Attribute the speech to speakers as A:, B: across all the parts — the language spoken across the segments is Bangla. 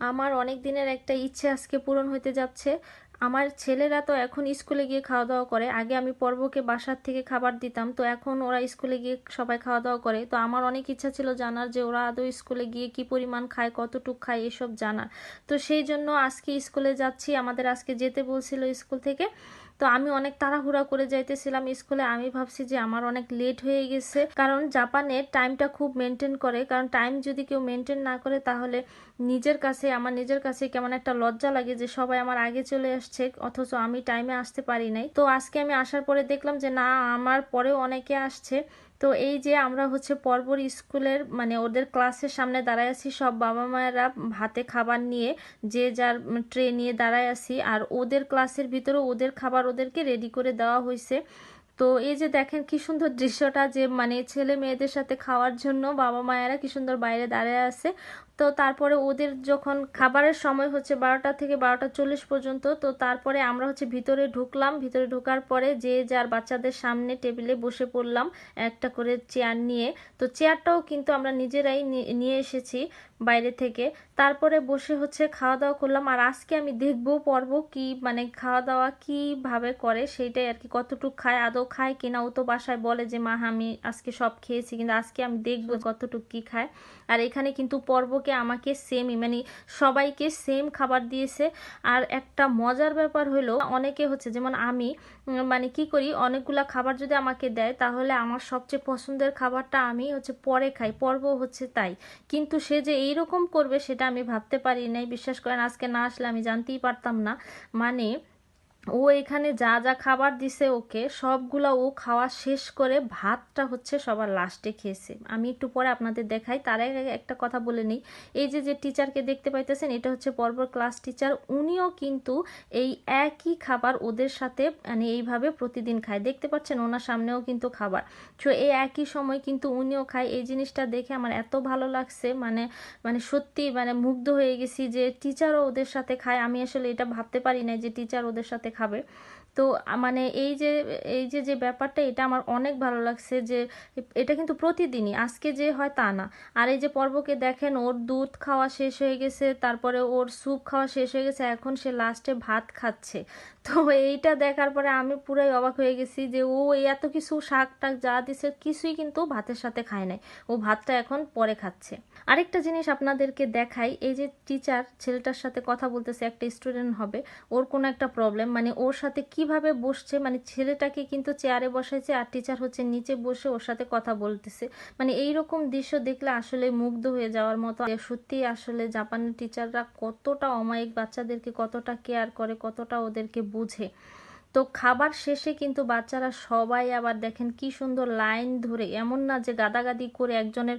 A: আমার অনেক দিনের একটা ইচ্ছে আজকে পূরণ হতে যাচ্ছে। আমার ছেলেরা তো এখন স্কুলে গিয়ে খাওয়া দাওয়া করে। আগে আমি পর্বকে বাসার থেকে খাবার দিতাম, তো এখন ওরা স্কুলে গিয়ে সবাই খাওয়া দাওয়া করে। তো আমার অনেক ইচ্ছা ছিল জানার যে ওরা আদৌ স্কুলে গিয়ে কি পরিমাণ খায়, কতটুক খায়, এসব জানার। তো সেই জন্য আজকে স্কুলে যাচ্ছি। আমাদের আজকে যেতে বলছিল স্কুল থেকে। তো আমি অনেক তাড়াহুড়া করে যাইতেছিলাম স্কুলে। আমি ভাবছি যে আমার অনেক লেট হয়ে গেছে। কারণ জাপানে টাইমটা খুব মেনটেন করে। কারণ টাইম যদি কেউ মেনটেন না করে, তাহলে নিজের কাছে, আমার নিজের কাছে কেমন একটা লজ্জা লাগে যে সবাই আমার আগে চলে আসছে, অথচ আমি টাইমে আসতে পারি নাই। তো আজকে আমি আসার পরে দেখলাম যে না, আমার পরেও অনেকে আসছে। তো এই যে আমরা হচ্ছে পরপর স্কুলের মানে ওদের ক্লাসের সামনে দাঁড়ায় আছি, সব বাবা মায়েরা হাতে খাবার নিয়ে, যে যার ট্রে নিয়ে দাঁড়ায় আছি, আর ওদের ক্লাসের ভিতরে ওদের খাবার ওদেরকে রেডি করে দেওয়া হয়েছে। তো এই যে দেখেন কি সুন্দর দৃশ্যটা যে মানে ছেলে মেয়েদের সাথে খাওয়ার জন্য বাবা মায়েরা কি সুন্দর বাইরে দাঁড়ায় আছে। তো তারপরে ওদের যখন খাবারের সময় হচ্ছে বারোটা থেকে বারোটা চল্লিশ পর্যন্ত, তো তারপরে আমরা হচ্ছে ভিতরে ঢুকলাম। ভিতরে ঢোকার পরে যে যার বাচ্চাদের সামনে টেবিলে বসে পড়লাম একটা করে চেয়ার নিয়ে। তো চেয়ারটাও কিন্তু আমরা নিজেরাই নিয়ে এসেছি বাইরে থেকে। তারপরে বসে হচ্ছে খাওয়া দাওয়া করলাম। আর আজকে আমি দেখব, পর্ব কি মানে খাওয়া দাওয়া কীভাবে করে সেইটাই আর কি, কতটুকু খায়, আদৌ খায় কিনা ও তো বাসায় বলে যে, মা, আমি আজকে সব খেয়েছি, কিন্তু আজকে আমি দেখব কতটুকু কি খায়। আর এখানে কিন্তু পর্বকে আমাকে সেমই মানে সবাইকে সেম খাবার দিয়েছে। আর একটা মজার ব্যাপার হলো, অনেকে হচ্ছে, যেমন আমি মানে কি করি, অনেকগুলা খাবার যদি আমাকে দেয়, তাহলে আমার সবচেয়ে পছন্দের খাবারটা আমি হচ্ছে পরে খাই পর্ব হচ্ছে তাই। কিন্তু সে যে এইরকম করবে, সেটা আমি ভাবতে পারি নাই, বিশ্বাস করেন, আজকে না আসলে আমি জানতেই পারতাম না। মানে ও এখানে যা যা খাবার দিছে ওকে, সবগুলা ও খাওয়া শেষ করে ভাতটা হচ্ছে সবার লাস্টে খেয়েছে। আমি একটু পরে আপনাদের দেখাই, তার একটা কথা বলে নিই। এই যে যে টিচারকে দেখতে পাইতেছেন, এটা হচ্ছে পর্ব ক্লাস টিচার উনিও কিন্তু এই একই খাবার ওদের সাথে মানে এইভাবে প্রতিদিন খায়। দেখতে পাচ্ছেন ওনার সামনেও কিন্তু খাবার। তো এই একই সময় কিন্তু উনিও খায়। এই জিনিসটা দেখে আমার এত ভালো লাগছে মানে মানে সত্যি মানে মুগ্ধ হয়ে গেছি যে টিচারও ওদের সাথে খায়। আমি আসলে এটা ভাবতে পারি না যে টিচার ওদের সাথে খাবে। তো মানে এই যে এই যে যে ব্যাপারটা, এটা আমার অনেক ভালো লাগছে যে, এটা কিন্তু প্রতিদিনই, আজকে যে হয় তা না। আর এই যে পর্বকে দেখেন, ওর দুধ খাওয়া শেষ হয়ে গেছে, তারপরে ওর স্যুপ খাওয়া শেষ হয়ে গেছে, এখন সে লাস্টে ভাত খাচ্ছে। তো এইটা দেখার পরে আমি পুরাই অবাক হয়ে গেছি যে, ও এত কিছু শাক টাক যা দিছে, কিছুই কিন্তু ভাতের সাথে খায় নাই। ও ভাতটা এখন পরে খাচ্ছে। আরেকটা জিনিস আপনাদেরকে দেখাই, এই যে টিচার ছেলেটার সাথে কথা বলতেছে, একটা স্টুডেন্ট হবে, ওর কোনো একটা প্রবলেম মানে ওর সাথে কীভাবে বসছে? মানে ছেলেটাকে কিন্তু চেয়ারে বসাইছে আর টিচার হচ্ছে নিচে বসে ওর সাথে কথা বলতেছে। মানে এই রকম দৃশ্য দেখলে আসলে মুগ্ধ হয়ে যাওয়ার মতো। সত্যি আসলে জাপানের টিচাররা কতটা অমায়িক বাচ্চাদেরকে কতটা কেয়ার করে, কতটা ওদেরকে বুঝে। তো খাবার শেষে কিন্তু বাচ্চারা সবাই আবার দেখেন কি সুন্দর লাইন ধরে, এমন না যে গাদাগাদি করে একজনের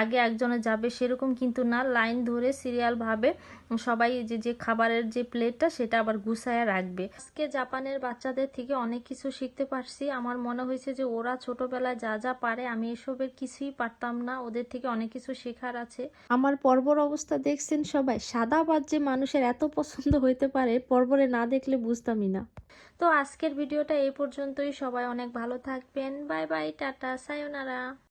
A: আগে একজনে যাবে, সেরকম কিন্তু না। লাইন ধরে সিরিয়ালভাবে সবাই যে যে খাবারের যে প্লেটটা, সেটা আবার গুছায় রাখবে। আজকে জাপানের বাচ্চাদের থেকে অনেক কিছু শিখতে পারছি। আমার মনে হয়েছে যে ওরা ছোটবেলায় যা যা পারে, আমি এসবের কিছুই পারতাম না। ওদের থেকে অনেক কিছু শেখার আছে। আমার পর্বর অবস্থা দেখছেন সবাই, সাদা বাদ যে মানুষের এত পছন্দ হইতে পারে, পর্বরে না দেখলে বুঝতামই না। তো আজকের ভিডিওটা এই পর্যন্তই। সবাই অনেক ভালো থাকবেন। Bye bye tata সায়োনারা।